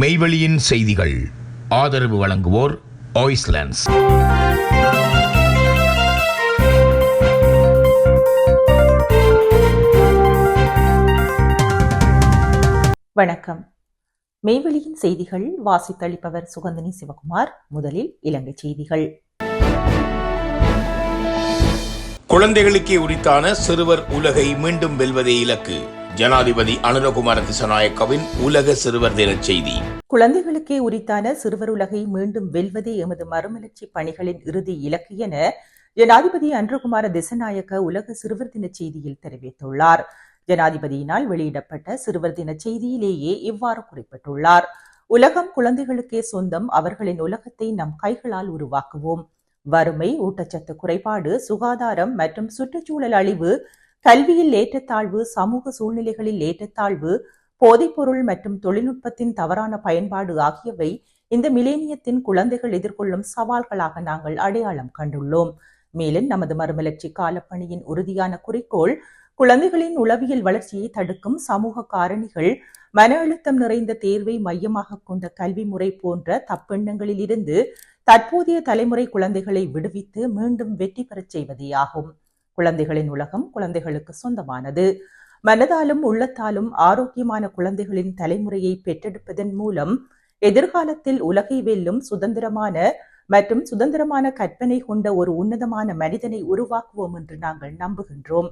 மெய்வெளியின் செய்திகள். ஆதரவு வழங்குவோர் ஆய்ஸ்லாண்ட்ஸ் வணக்கம். மெய்வெளியின் செய்திகள் வாசித்தளிப்பவர் சுகந்தினி சிவகுமார் முதலில் இலங்கை செய்திகள். குழந்தைகளுக்கே உரித்தான சிறுவர் உலகை மீண்டும் வெல்வதே இலக்கு. ஜனாதிபதி அனுரகுமார திசநாயக்கவின் உலக சிறுவர் தின செய்தி. குழந்தைகளுக்கே உரித்தான சிறுவர் உலகை மீண்டும் வெல்வதே எமது மறுமலர்ச்சி பணிகளின் இறுதி இலக்கு என ஜனாதிபதி அனுரகுமார திசநாயக்க உலக சிறுவர் தின செய்தியில் தெரிவித்துள்ளார். ஜனாதிபதியினால் வெளியிடப்பட்ட சிறுவர் தின செய்தியிலேயே இவ்வாறு குறிப்பிட்டுள்ளார். உலகம் குழந்தைகளுக்கே சொந்தம் அவர்களின் உலகத்தை நம் கைகளால் உருவாக்குவோம். வறுமை ஊட்டச்சத்து குறைபாடு சுகாதாரம் மற்றும் சுற்றுச்சூழல் அழிவு கல்வியில் ஏற்றத்தாழ்வு சமூக சூழ்நிலைகளில் ஏற்றத்தாழ்வு போதைப்பொருள் மற்றும் தொழில்நுட்பத்தின் தவறான பயன்பாடு ஆகியவை இந்த மிலேனியத்தின் குழந்தைகள் எதிர்கொள்ளும் சவால்களாக நாங்கள் அடையாளம் கண்டுள்ளோம். மேலும் நமது மறுமலர்ச்சி காலப்பணியின் உறுதியான குறிக்கோள் குழந்தைகளின் உளவியல் வளர்ச்சியை தடுக்கும் சமூக காரணிகள் மன அழுத்தம் நிறைந்த தேர்வை மையமாக கொண்ட கல்வி முறை போன்ற தப்பெண்ணங்களில் இருந்து தற்போதைய தலைமுறை குழந்தைகளை விடுவித்து மீண்டும் வெற்றி பெறச் செய்வதே ஆகும் குழந்தைகளின் உலகம் குழந்தைகளுக்கு சொந்தமானது. மனதாலும் உள்ளத்தாலும் ஆரோக்கியமான குழந்தைகளின் தலைமுறையை பெற்றெடுப்பதன் மூலம் எதிர்காலத்தில் உலகை வெல்லும் சுதந்திரமான மற்றும் சுதந்திரமான கற்பனை கொண்ட ஒரு உன்னதமான மனிதனை உருவாக்குவோம் என்று நாங்கள் நம்புகின்றோம்.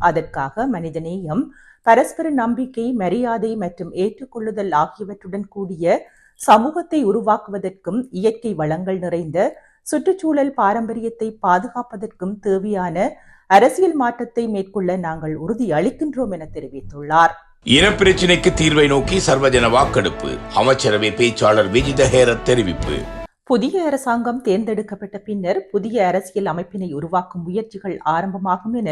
அதற்காக மனிதநேயம் பரஸ்பர நம்பிக்கை மரியாதை மற்றும் ஏற்றுக்கொள்ளுதல் ஆகியவற்றுடன் கூடிய சமூகத்தை உருவாக்குவதற்கும் இயற்கை வளங்கள் நிறைந்த சுற்றுச்சூழல் பாரம்பரியத்தை பாதுகாப்பதற்கும் தேவையான அரசியல் மாற்றத்தை மேற்கொள்ள நாங்கள் உறுதி அளிக்கின்றோம் என தெரிவித்துள்ளார். இனப்பிரச்சினைக்கு தீர்வை நோக்கி சர்வஜன வாக்கெடுப்பு. அமைச்சரவை பேச்சாளர் விஜித ஹேரத் தெரிவிப்பு. புதிய அரசாங்கம் தேர்ந்தெடுக்கப்பட்ட பின்னர் புதிய அரசியல் அமைப்பினை உருவாக்கும் முயற்சிகள் ஆரம்பமாகும் என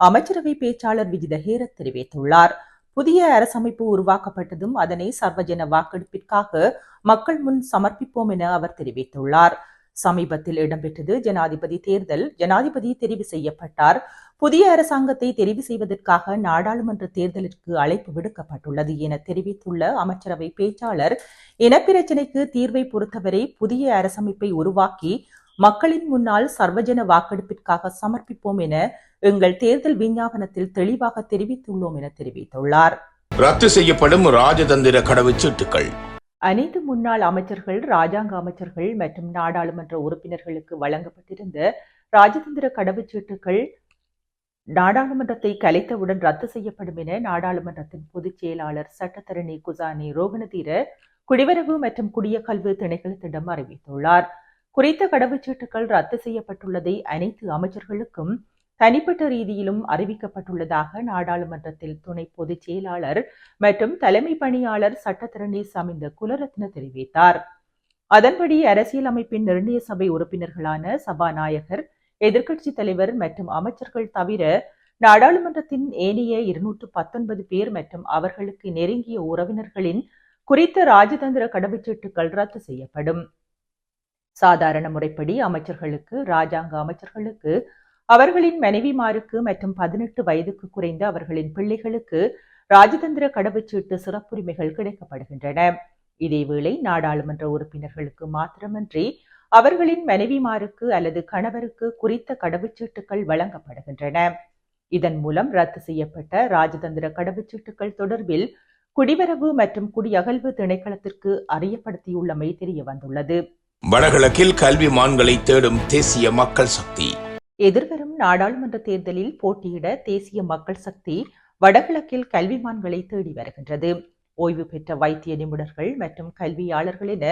அமைச்சரவை பேச்சாளர் விஜித ஹேரத் தெரிவித்துள்ளார். புதிய அரசமைப்பு உருவாக்கப்பட்டதும் அதனை சர்வஜன வாக்கெடுப்பிற்காக மக்கள் முன் சமர்ப்பிப்போம் என அவர் தெரிவித்துள்ளார். சமீபத்தில் இடம்பெற்றது ஜனாதிபதி தேர்தல். ஜனாதிபதி தெரிவு செய்யப்பட்டார். புதிய அரசாங்கத்தை தெரிவு செய்வதற்காக நாடாளுமன்ற தேர்தலிற்கு அழைப்பு விடுக்கப்பட்டுள்ளது என தெரிவித்துள்ள அமைச்சரவை பேச்சாளர் இனப்பிரச்சினைக்கு தீர்வை பொறுத்தவரை புதிய அரசமைப்பை உருவாக்கி மக்களின் முன்னால் சர்வஜன வாக்கெடுப்பிற்காக சமர்ப்பிப்போம் என எங்கள் தேர்தல் விஞ்ஞாபனத்தில் தெளிவாக தெரிவித்துள்ளோம் என தெரிவித்துள்ளார். ரத்து செய்யப்படும் ராஜதந்திர கடவுச்சீட்டுகள். அனைத்து முன்னாள் அமைச்சர்கள் ராஜாங்க அமைச்சர்கள் மற்றும் நாடாளுமன்ற உறுப்பினர்களுக்கு வழங்கப்பட்டிருந்த ராஜதந்திர கடவுச்சீட்டுகள் நாடாளுமன்றத்தை கலைத்தவுடன் ரத்து செய்யப்படும் என நாடாளுமன்றத்தின் பொதுச் செயலாளர் சட்டத்தரணி குசானி ரோகணதீர குடிவரவு மற்றும் குடியக்கல்வி திணைக்களத்திடம் அறிவித்துள்ளார். குறித்த கடவுச்சீட்டுகள் ரத்து செய்யப்பட்டுள்ளதை அனைத்து அமைச்சர்களுக்கும் தனிப்பட்ட ரீதியிலும் அறிவிக்கப்பட்டுள்ளதாக நாடாளுமன்றத்தில் துணை பொதுச் செயலாளர் மற்றும் தலைமை பணியாளர் சட்டத்தரணி சமிந்த குலரத்ன தெரிவித்தார். அதன்படி அரசியல் அமைப்பின் நிர்ணய சபை உறுப்பினர்களான சபாநாயகர் எதிர்க்கட்சி தலைவர் மற்றும் அமைச்சர்கள் தவிர நாடாளுமன்றத்தின் ஏனைய இருநூற்று பத்தொன்பது பேர் மற்றும் அவர்களுக்கு நெருங்கிய உறவினர்களின் குறித்த ராஜதந்திர கடவுச்சீட்டுகள் ரத்து செய்யப்படும். சாதாரண முறைப்படி அமைச்சர்களுக்கு ராஜாங்க அமைச்சர்களுக்கு அவர்களின் மனைவிமாருக்கு மற்றும் பதினெட்டு வயதுக்கு குறைந்த அவர்களின் பிள்ளைகளுக்கு ராஜதந்திர கடவுச்சீட்டு சிறப்புரிமைகள் கிடைக்கப்படுகின்றன. இதேவேளை நாடாளுமன்ற உறுப்பினர்களுக்கு மாத்திரமன்றி அவர்களின் மனைவிமாருக்கு அல்லது கணவருக்கு குறித்த கடவுச்சீட்டுகள் வழங்கப்படுகின்றன. இதன் மூலம் ரத்து செய்யப்பட்ட ராஜதந்திர கடவுச்சீட்டுகள் தொடர்பில் குடிவரவு மற்றும் குடியகல்வு திணைக்களத்திற்கு அறியப்படுத்தியுள்ளமை தெரிய வந்துள்ளது வடகிழக்கில் கல்வி மான்களை தேடும் தேசிய மக்கள் சக்தி. எதிர்வரும் நாடாளுமன்ற தேர்தலில் போட்டியிட தேசிய மக்கள் சக்தி வடகிழக்கில் கல்விமான்களை தேடி வருகின்றது. ஓய்வு பெற்ற வைத்திய நிபுணர்கள் மற்றும் கல்வியாளர்கள் என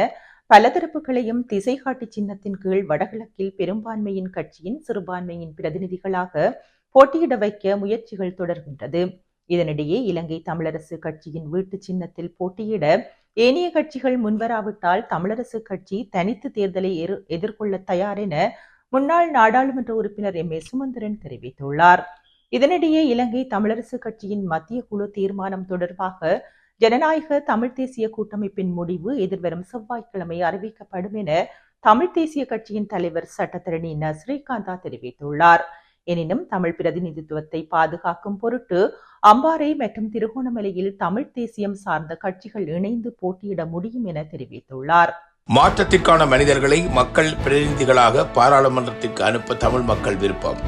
பலதரப்புகளையும் திசை காட்டி சின்னத்தின் கீழ் வடகிழக்கில் பெரும்பான்மையின் கட்சியின் சிறுபான்மையின் பிரதிநிதிகளாக போட்டியிட வைக்க முயற்சிகள் தொடர்கின்றது. இதனிடையே இலங்கை தமிழரசு கட்சியின் வீட்டு சின்னத்தில் போட்டியிட ஏனைய கட்சிகள் முன்வராவிட்டால் தமிழரசு கட்சி தனித்து தேர்தலை எதிர்கொள்ள தயார் என முன்னாள் நாடாளுமன்ற உறுப்பினர் எம் ஏ சுமந்திரன் தெரிவித்துள்ளார். இதனிடையே இலங்கை தமிழரசு கட்சியின் மத்திய குழு தீர்மானம் தொடர்பாக ஜனநாயக தமிழ் தேசிய கூட்டமைப்பின் முடிவு எதிர்வரும் செவ்வாய்க்கிழமை அறிவிக்கப்படும் என தமிழ் தேசிய கட்சியின் தலைவர் சட்டத்தரணி ந. ஸ்ரீகாந்தா தெரிவித்துள்ளார். எனினும் தமிழ் பிரதிநிதித்துவத்தை பாதுகாக்கும் பொருட்டு அம்பாறை மற்றும் திருகோணமலையில் தமிழ் தேசியம் சார்ந்த கட்சிகள் இணைந்து போட்டியிட முடியும் என தெரிவித்துள்ளார். மாற்றத்திற்கான மனிதர்களை மக்கள் பிரதிநிதிகளாக பாராளுமன்றத்திற்கு அனுப்ப தமிழ் மக்கள் விருப்பம்.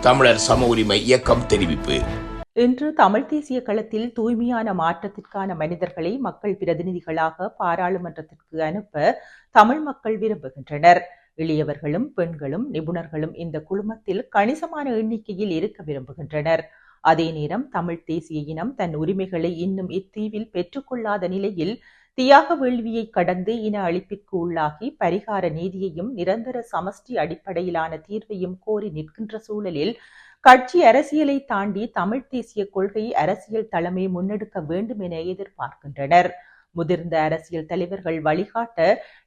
தமிழர் சம உரிமை இயக்கம் தெரிவிப்பு. இன்று தமிழ் தேசிய களத்தில் தூய்மையான மாற்றத்திற்கான மனிதர்களை மக்கள் பிரதிநிதிகளாக பாராளுமன்றத்திற்கு அனுப்ப தமிழ் மக்கள் விரும்புகின்றனர். இளையவர்களும் பெண்களும் நிபுணர்களும் இந்த குழுமத்தில் கணிசமான எண்ணிக்கையில் இருக்க விரும்புகின்றனர். அதே நேரம் தமிழ் தேசிய இனம் தன் உரிமைகளை இன்னும் இத்தீவில் பெற்றுக்கொள்ளாத நிலையில் தியாக வேள்வியை கடந்து இன அழிப்பிற்கு உள்ளாகி பரிகார நீதியையும் நிரந்தர சமஷ்டி அடிப்படையிலான தீர்வையும் கோரி நிற்கின்ற சூழலில் கட்சி அரசியலை தாண்டி தமிழ் தேசிய கொள்கை அரசியல் தலைமை முன்னெடுக்க வேண்டும் என எதிர்பார்க்கின்றனர். முதிர்ந்த அரசியல் தலைவர்கள் வழிகாட்ட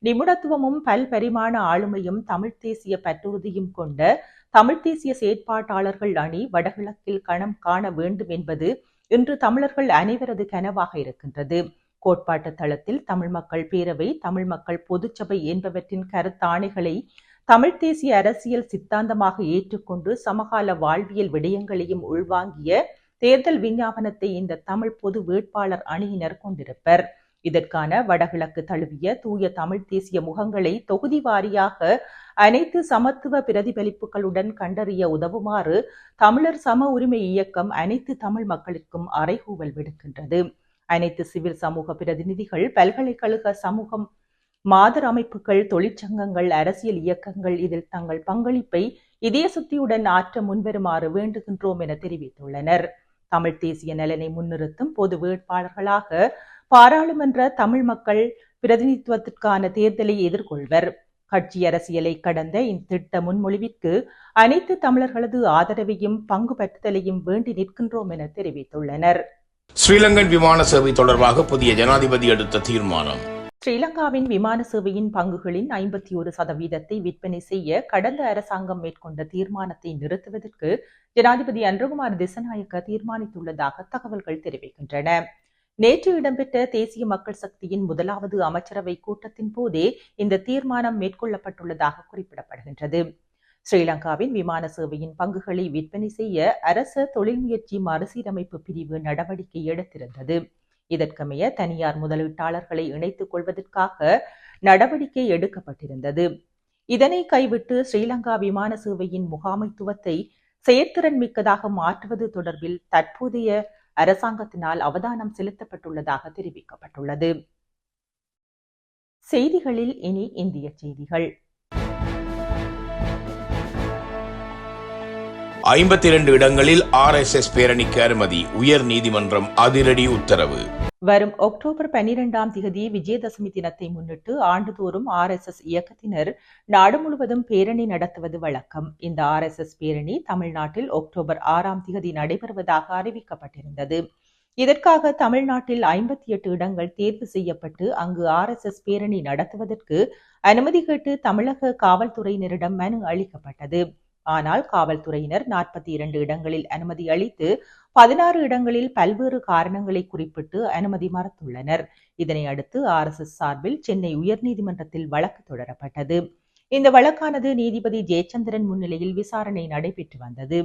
நிபுணத்துவமும் பல்பரிமாண ஆளுமையும் தமிழ் தேசிய பற்றுறுதியும் கொண்ட தமிழ் தேசிய செயற்பாட்டாளர்கள் அணி வடகிழக்கில் கணம் காண வேண்டும் என்பது இன்று தமிழர்கள் அனைவரது கனவாக இருக்கின்றது. கோட்பாட்டு தளத்தில் தமிழ் மக்கள் பேரவை தமிழ் மக்கள் பொதுச்சபை என்பவற்றின் கருத்தாணைகளை தமிழ் தேசிய அரசியல் சித்தாந்தமாக ஏற்றுக்கொண்டு சமகால வாழ்வியல் விடயங்களையும் உள்வாங்கிய தேர்தல் விஞ்ஞாபனத்தை இந்த தமிழ் பொது வேட்பாளர் அணியினர் கொண்டிருப்பர். இதற்கான வடகிழக்கு தழுவிய தூய தமிழ் தேசிய முகங்களை தொகுதி வாரியாக அனைத்து சமத்துவ பிரதிபலிப்புகளுடன் கண்டறிய உதவுமாறு தமிழர் சம உரிமை இயக்கம் அனைத்து தமிழ் மக்களுக்கும் அறைகூவல் விடுக்கின்றது. அனைத்து சிவில் சமூக பிரதிநிதிகள் பல்கலைக்கழக சமூகம் மாதர் அமைப்புகள் தொழிற்சங்கங்கள் அரசியல் இயக்கங்கள் இதில் தங்கள் பங்களிப்பை இதய சுத்தியுடன் ஆற்ற முன்வருமாறு வேண்டுகின்றோம் என தெரிவித்துள்ளனர். தமிழ் தேசிய நலனை முன்னிறுத்தும் பொது வேட்பாளர்களாக பாராளுமன்ற தமிழ் மக்கள் பிரதிநிதித்துவத்திற்கான தேர்தலை எதிர்கொள்வர். கட்சி அரசியலை கடந்த இத்திட்ட முன்மொழிவிற்கு அனைத்து தமிழர்களது ஆதரவையும் பங்கு பற்றுதலையும் வேண்டி நிற்கின்றோம் என தெரிவித்துள்ளனர். ஸ்ரீலங்கன் விமான சேவை தொடர்பாக புதிய ஜனாதிபதி எடுத்த தீர்மானம். ஸ்ரீலங்காவின் விமான சேவையின் பங்குகளின் ஐம்பத்தி ஒரு சதவீதத்தை விற்பனை செய்ய கடந்த அரசாங்கம் மேற்கொண்ட தீர்மானத்தை நிறுத்துவதற்கு ஜனாதிபதி அன்றகுமார் திசநாயக்க தீர்மானித்துள்ளதாக தகவல்கள் தெரிவிக்கின்றன. நேற்று இடம்பெற்ற தேசிய மக்கள் சக்தியின் முதலாவது அமைச்சரவை கூட்டத்தின் போதே இந்த தீர்மானம் மேற்கொள்ளப்பட்டுள்ளதாக குறிப்பிடப்படுகின்றது. ஸ்ரீலங்காவின் விமான சேவையின் பங்குகளை விற்பனை செய்ய அரச தொழில் முயற்சி மறுசீரமைப்பு பிரிவு நடவடிக்கை எடுத்திருந்தது. இதற்கமைய தனியார் முதலீட்டாளர்களை இணைத்துக் கொள்வதற்காக நடவடிக்கை எடுக்கப்பட்டிருந்தது. இதனை கைவிட்டு ஸ்ரீலங்கா விமான சேவையின் முகாமைத்துவத்தை செயற்திறன் மிக்கதாக மாற்றுவது தொடர்பில் தற்போதைய அரசாங்கத்தினால் அவதானம் செலுத்தப்பட்டுள்ளதாக தெரிவிக்கப்பட்டுள்ளது. செய்திகளில் இனி இந்திய செய்திகள். ஐம்பத்தி இரண்டு இடங்களில் ஆர்எஸ்எஸ் பேரணிக்கு அனுமதி. உயர் நீதிமன்றம் அதிரடி உத்தரவு. வரும் அக்டோபர் பனிரெண்டாம் திகதி விஜயதசமி தினத்தை முன்னிட்டு ஆண்டுதோறும் ஆர்எஸ்எஸ் இயக்கத்தினர் நாடு முழுவதும் பேரணி நடத்துவது வழக்கம். இந்த ஆர்எஸ்எஸ் பேரணி தமிழ்நாட்டில் அக்டோபர் ஆறாம் திகதி நடைபெறுவதாக அறிவிக்கப்பட்டிருந்தது. இதற்காக தமிழ்நாட்டில் ஐம்பத்தி எட்டு இடங்கள் தேர்வு செய்யப்பட்டு அங்கு ஆர்எஸ்எஸ் பேரணி நடத்துவதற்கு அனுமதி கேட்டு தமிழக காவல்துறையினரிடம் மனு அளிக்கப்பட்டது. ஆனால் காவல்துறையினர் நாற்பத்தி இரண்டு இடங்களில் அனுமதி அளித்து பதினாறு இடங்களில் பல்வேறு காரணங்களை குறிப்பிட்டு அனுமதி மறுத்துள்ளனர். இதனை அடுத்து ஆர் எஸ் எஸ் சார்பில் சென்னை உயர்நீதிமன்றத்தில் வழக்கு தொடரப்பட்டது. இந்த வழக்கானது நீதிபதி ஜெயச்சந்திரன் முன்னிலையில் விசாரணை நடைபெற்று வந்தது.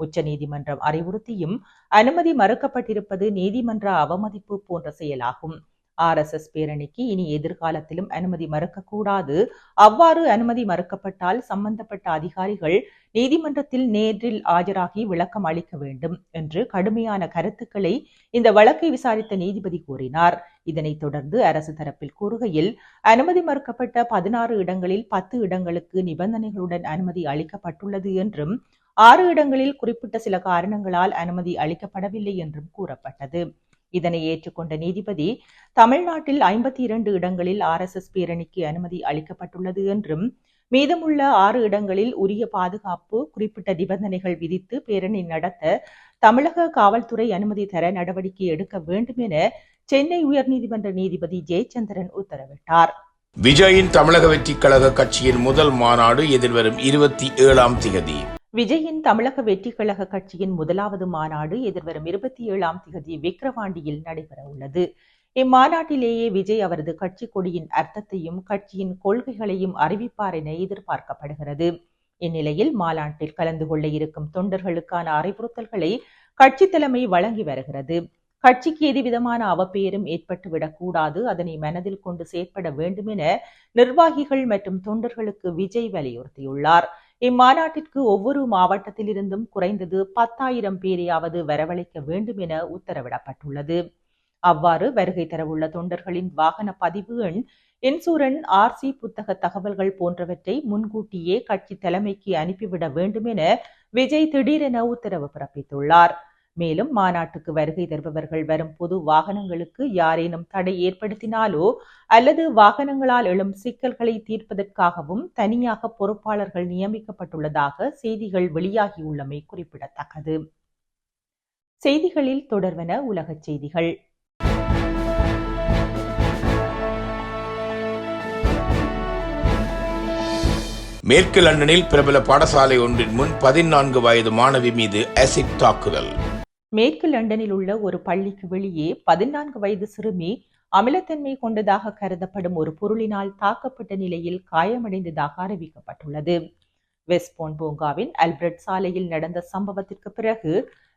உச்ச நீதிமன்றம் அறிவுறுத்தியும் அனுமதி மறுக்கப்பட்டிருப்பது நீதிமன்ற அவமதிப்பு போன்ற செயலாகும். ஆர்எஸ்எஸ் பேரணிக்கு இனி எதிர்காலத்திலும் அனுமதி மறுக்கக்கூடாது. அவ்வாறு அனுமதி மறுக்கப்பட்டால் சம்பந்தப்பட்ட அதிகாரிகள் நீதிமன்றத்தில் நேரில் ஆஜராகி விளக்கம் அளிக்க வேண்டும் என்று கடுமையான கருத்துக்களை இந்த வழக்கை விசாரித்த நீதிபதி கூறினார். இதனைத் தொடர்ந்து அரசு தரப்பில் கூறுகையில் அனுமதி மறுக்கப்பட்ட பதினாறு இடங்களில் பத்து இடங்களுக்கு நிபந்தனைகளுடன் அனுமதி அளிக்கப்பட்டுள்ளது என்றும் ஆறு இடங்களில் குறிப்பிட்ட சில காரணங்களால் அனுமதி அளிக்கப்படவில்லை என்றும் கூறப்பட்டது. இதனை ஏற்றுக்கொண்ட நீதிபதி தமிழ்நாட்டில் ஐம்பத்தி இரண்டு இடங்களில் ஆர் எஸ் எஸ் பேரணிக்கு அனுமதி அளிக்கப்பட்டுள்ளது என்றும் மீதமுள்ள ஆறு இடங்களில் உரிய பாதுகாப்பு குறிப்பிட்ட நிபந்தனைகள் விதித்து பேரணி நடத்த தமிழக காவல்துறை அனுமதி தர நடவடிக்கை எடுக்க வேண்டும் என சென்னை உயர்நீதிமன்ற நீதிபதி ஜெயச்சந்திரன் உத்தரவிட்டார். விஜயின் தமிழக வெற்றிக் கழக கட்சியின் முதல் மாநாடு எதிர்வரும் இருபத்தி ஏழாம் திகதி. விஜயின் தமிழக வெற்றி கழக கட்சியின் முதலாவது மாநாடு எதிர்வரும் இருபத்தி ஏழாம் தேதி விக்கிரவாண்டியில் நடைபெற உள்ளது. இம்மாநாட்டிலேயே விஜய் அவரது கட்சி கொடியின் அர்த்தத்தையும் கட்சியின் கொள்கைகளையும் அறிவிப்பார் என எதிர்பார்க்கப்படுகிறது. இந்நிலையில் மாநாட்டில் கலந்து கொள்ள இருக்கும் தொண்டர்களுக்கான அறிவுறுத்தல்களை கட்சி தலைமை வழங்கி வருகிறது. கட்சிக்கு எதுவிதமான அவப்பெயரும் ஏற்பட்டுவிடக்கூடாது அதனை மனதில் கொண்டு செயற்பட வேண்டும் என நிர்வாகிகள் மற்றும் தொண்டர்களுக்கு விஜய் வலியுறுத்தியுள்ளார். இம்மாநாட்டிற்கு ஒவ்வொரு மாவட்டத்திலிருந்தும் குறைந்தது பத்தாயிரம் பேரையாவது வரவழைக்க வேண்டும் என உத்தரவிடப்பட்டுள்ளது. அவ்வாறு வருகை தரவுள்ள தொண்டர்களின் வாகன பதிவு எண் இன்சூரன் ஆர்சி புத்தக தகவல்கள் போன்றவற்றை முன்கூட்டியே கட்சி தலைமைக்கு அனுப்பிவிட வேண்டும் என விஜய் திடீரென உத்தரவு பிறப்பித்துள்ளார். மேலும் மாநாட்டுக்கு வருகை தருபவர்கள் வரும் பொது வாகனங்களுக்கு யாரேனும் தடை ஏற்படுத்தினாலோ அல்லது வாகனங்களால் எழும் சிக்கல்களை தீர்ப்பதற்காகவும் தனியாக பொறுப்பாளர்கள் நியமிக்கப்பட்டுள்ளதாக செய்திகள் வெளியாகியுள்ளமை குறிப்பிடத்தக்கது. செய்திகளில் தொடர்வன உலகச் செய்திகள். மேற்கு லண்டனில் பிரபல பாடசாலை ஒன்றின் முன் பதினான்கு வயது மாணவி மீது அசிட் தாக்குதல். மேற்கு லண்டனில் உள்ள ஒரு பள்ளிக்கு வெளியே பதினான்கு வயது சிறுமி அமிலத்தன்மை கொண்டதாக கருதப்படும் ஒரு பொருளினால் தாக்கப்பட்ட நிலையில் காயமடைந்ததாக அறிவிக்கப்பட்டுள்ளது. வெஸ்ட்போன் பூங்காவின் அல்பிரட் சாலையில் நடந்த சம்பவத்திற்கு பிறகு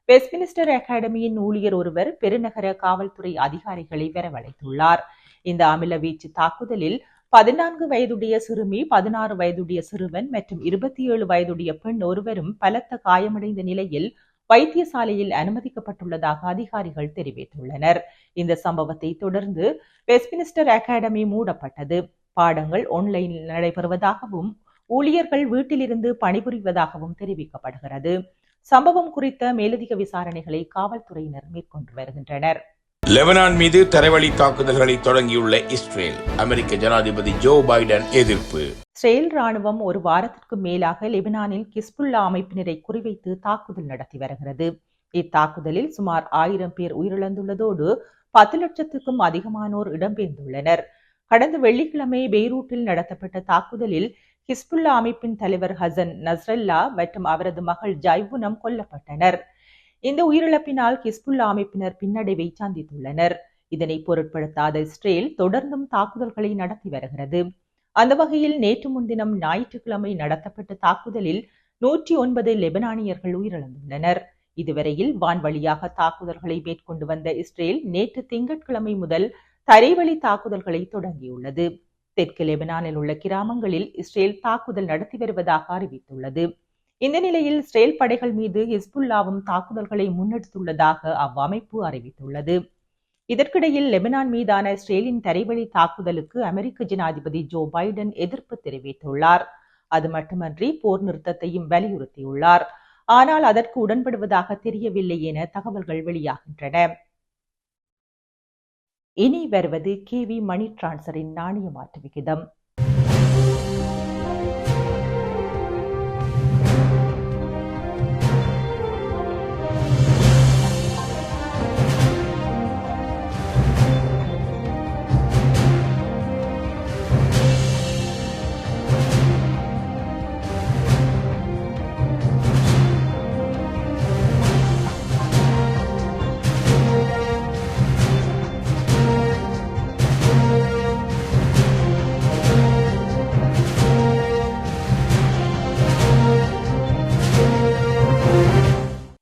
வெஸ்ட்மினிஸ்டர் அகாடமியின் ஊழியர் ஒருவர் பெருநகர காவல்துறை அதிகாரிகளை வரவழைத்துள்ளார். இந்த அமில வீச்சு தாக்குதலில் பதினான்கு வயதுடைய சிறுமி பதினாறு வயதுடைய சிறுவன் மற்றும் இருபத்தி ஏழு வயதுடைய பெண் ஒருவரும் பலத்த காயமடைந்த நிலையில் வைத்தியசாலையில் அனுமதிக்கப்பட்டுள்ளதாக அதிகாரிகள் தெரிவித்துள்ளனர். இந்த சம்பவத்தை தொடர்ந்து வெஸ்ட்மினிஸ்டர் அகாடமி மூடப்பட்டது. பாடங்கள் ஆன்லைனில் நடைபெறுவதாகவும் ஊழியர்கள் வீட்டிலிருந்து பணிபுரிவதாகவும் தெரிவிக்கப்படுகிறது. சம்பவம் குறித்த மேலதிக விசாரணைகளை காவல்துறையினர் மேற்கொண்டு வருகின்றனர். லெபனான் மீது தரைவழி தாக்குதல்களை தொடங்கியுள்ள இஸ்ரேல் அமெரிக்க ஜனாதிபதி ஜோ பைடன் எதிர்ப்பு. இஸ்ரேல் ராணுவம் ஒரு வாரத்திற்கு மேலாக லெபனானில் கிஸ்புல்லா அமைப்பினரை குறிவைத்து தாக்குதல் நடத்தி வருகிறது. இத்தாக்குதலில் சுமார் ஆயிரம் பேர் உயிரிழந்துள்ளதோடு பத்து லட்சத்துக்கும் அதிகமானோர் இடம்பெயர்ந்துள்ளனர். கடந்த வெள்ளிக்கிழமை பெய்ரூட்டில் நடத்தப்பட்ட தாக்குதலில் ஹிஸ்புல்லா அமைப்பின் தலைவர் ஹசன் நஸ்ரல்லா மற்றும் அவரது மகள் ஜைவுனம் கொல்லப்பட்டனர். இந்த உயிரிழப்பினால் ஹிஸ்புல்லா அமைப்பினர் பின்னடைவை சந்தித்துள்ளனர். இதனை பொருட்படுத்தாத இஸ்ரேல் தொடர்ந்தும் தாக்குதல்களை நடத்தி வருகிறது. அந்த வகையில் நேற்று முன்தினம் ஞாயிற்றுக்கிழமை நடத்தப்பட்ட தாக்குதலில் நூற்றி ஒன்பது லெபனானியர்கள் உயிரிழந்துள்ளனர். இதுவரையில் வான்வழியாக தாக்குதல்களை மேற்கொண்டு வந்த இஸ்ரேல் நேற்று திங்கட்கிழமை முதல் தரைவழி தாக்குதல்களை தொடங்கியுள்ளது. தெற்கு லெபனானில் உள்ள கிராமங்களில் இஸ்ரேல் தாக்குதல் நடத்தி வருவதாக அறிவித்துள்ளது. இந்த நிலையில் இஸ்ரேல் படைகள் மீது ஹிஸ்புல்லாவும் தாக்குதல்களை முன்னெடுத்துள்ளதாக அவ்வமைப்பு அறிவித்துள்ளது. இதற்கிடையில் லெபனான் மீதான இஸ்ரேலின் தரைவழி தாக்குதலுக்கு அமெரிக்க ஜனாதிபதி ஜோ பைடன் எதிர்ப்பு தெரிவித்துள்ளார். அது மட்டுமன்றி போர் நிறுத்தத்தையும் வலியுறுத்தியுள்ளார். ஆனால் அதற்கு உடன்படுவதாக தெரியவில்லை என தகவல்கள் வெளியாகின்றன. இனி வருவது கேவி மணி டிரான்சரின் நாணய மாற்று விகிதம்.